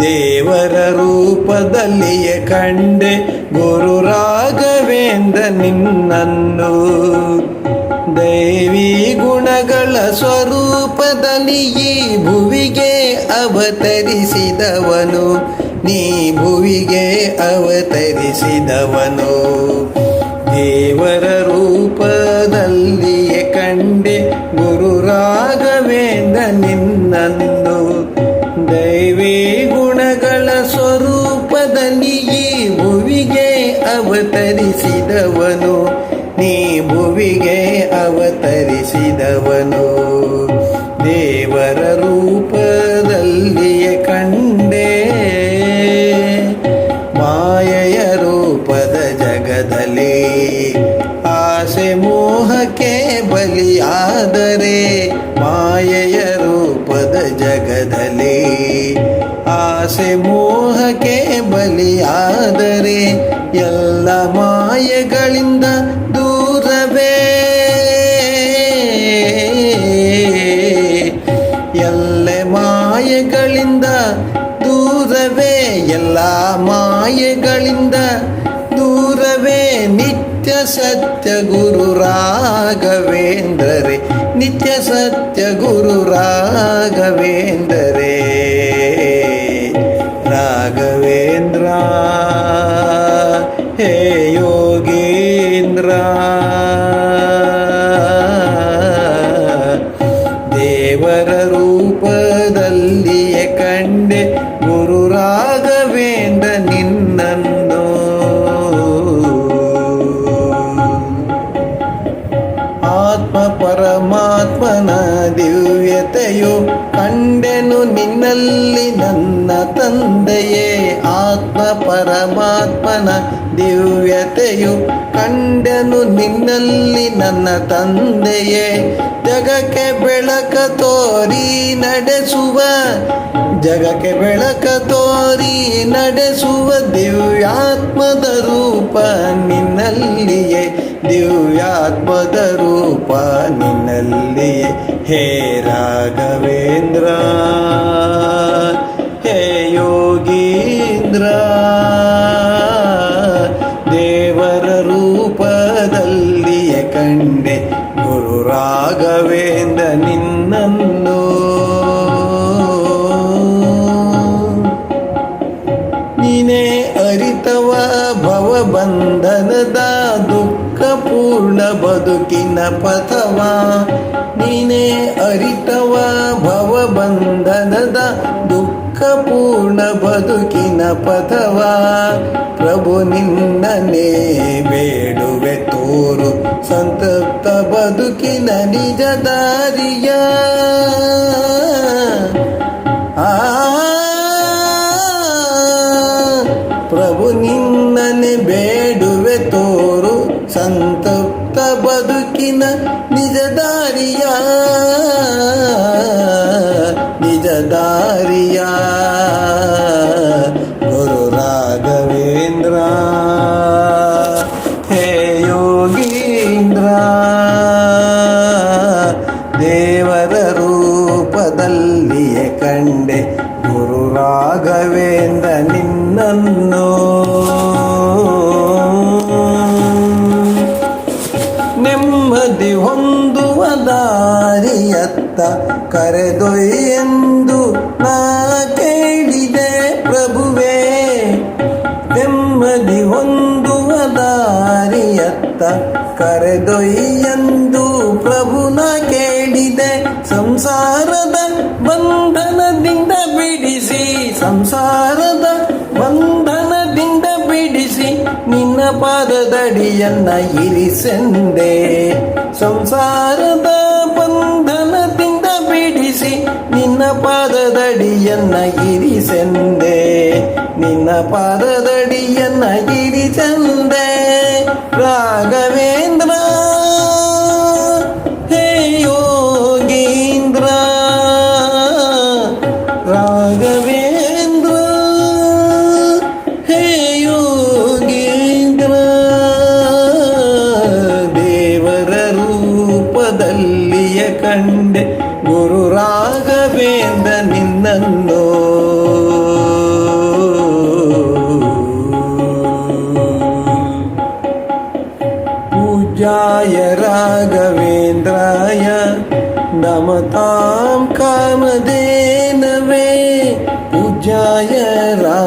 ದೇವರ ರೂಪದಲ್ಲಿಯೇ ಕಂಡೆ ಗುರು ರಾಘವೇಂದ್ರ ನಿನ್ನನ್ನು. ದೇವಿ ಗುಣಗಳ ಸ್ವರೂಪದಲ್ಲಿ ಈ ಭುವಿಗೆ ಅವತರಿಸಿದವನು. ನೀ ಭುವಿಗೆ ಅವತರಿಸಿದವನು. ದೇವರ ಆಸೆ ಮೋಹಕ್ಕೆ ಬಲಿಯಾದರೆ ಎಲ್ಲ ಮಾಯೆಗಳಿಂದ ದೂರವೇ ಎಲ್ಲ ಮಾಯೆಗಳಿಂದ ದೂರವೇ ಎಲ್ಲ ಮಾಯೆಗಳಿಂದ ದೂರವೇ ನಿತ್ಯ ಸತ್ಯ ಗುರು ರಾಘವೇಂದ್ರರೇ ನಿತ್ಯ ಸತ್ಯ ಗುರು ರಾಘವೇಂದ್ರರೇ ತಂದೆಯೇ, ಆತ್ಮ ಪರಮಾತ್ಮನ ದಿವ್ಯತೆಯು ಕಂಡನು ನಿನ್ನಲ್ಲಿ ನನ್ನ ತಂದೆಯೇ. ಜಗಕ್ಕೆ ಬೆಳಕ ತೋರಿ ನಡೆಸುವ, ಜಗಕ್ಕೆ ಬೆಳಕ ತೋರಿ ನಡೆಸುವ ದಿವ್ಯಾತ್ಮದ ರೂಪ ನಿನ್ನಲ್ಲಿಯೇ. ದಿವ್ಯಾತ್ಮದ ರೂಪ ನಿನ್ನಲ್ಲಿಯೇ. ಹೇ ರಾಘವೇಂದ್ರ. ಬದುಕಿನ ಪಥವ? ನೀನೇ ಅರಿತವ ಭವಬಂಧನದ ದುಃಖ ಪೂರ್ಣ ಬದುಕಿನ ಪಥವ? ಪ್ರಭು ನಿನ್ನನೇ ಬೇಡುವೆ ತೋರು ಸಂತಪ್ತ ಬದುಕಿನ ನಿಜ ದಾರಿಯ. ಪ್ರಭು ನಿನ್ನನೆ வேடதாரியா ಸಂಸಾರದ ಬಂಧನದಿಂದ ಬಿಡಿಸಿ ಸಂಸಾರದ ಬಂಧನದಿಂದ ಬಿಡಿಸಿ ನಿನ್ನ ಪಾದದಡಿಯನ್ನ ಇರಿಸೆಂದೆ ಸಂಸಾರದ ಬಂಧನದಿಂದ ಬಿಡಿಸಿ ನಿನ್ನ ಪಾದದಡಿಯನ್ನ ಇರಿಸೆಂದೆ ನಿನ್ನ ಪಾದದಡಿಯನ್ನ ಇರಿಸೆಂದೆ ರಾಘವೇಂದ್ರ വള്ളിയ കണ്ട് ഗുരു രാഘവേന്ദ്ര നിന്നോ പൂജായ രാഘവേന്ദ്രായ നമതാം കാമദേനവേ പൂജായ രാ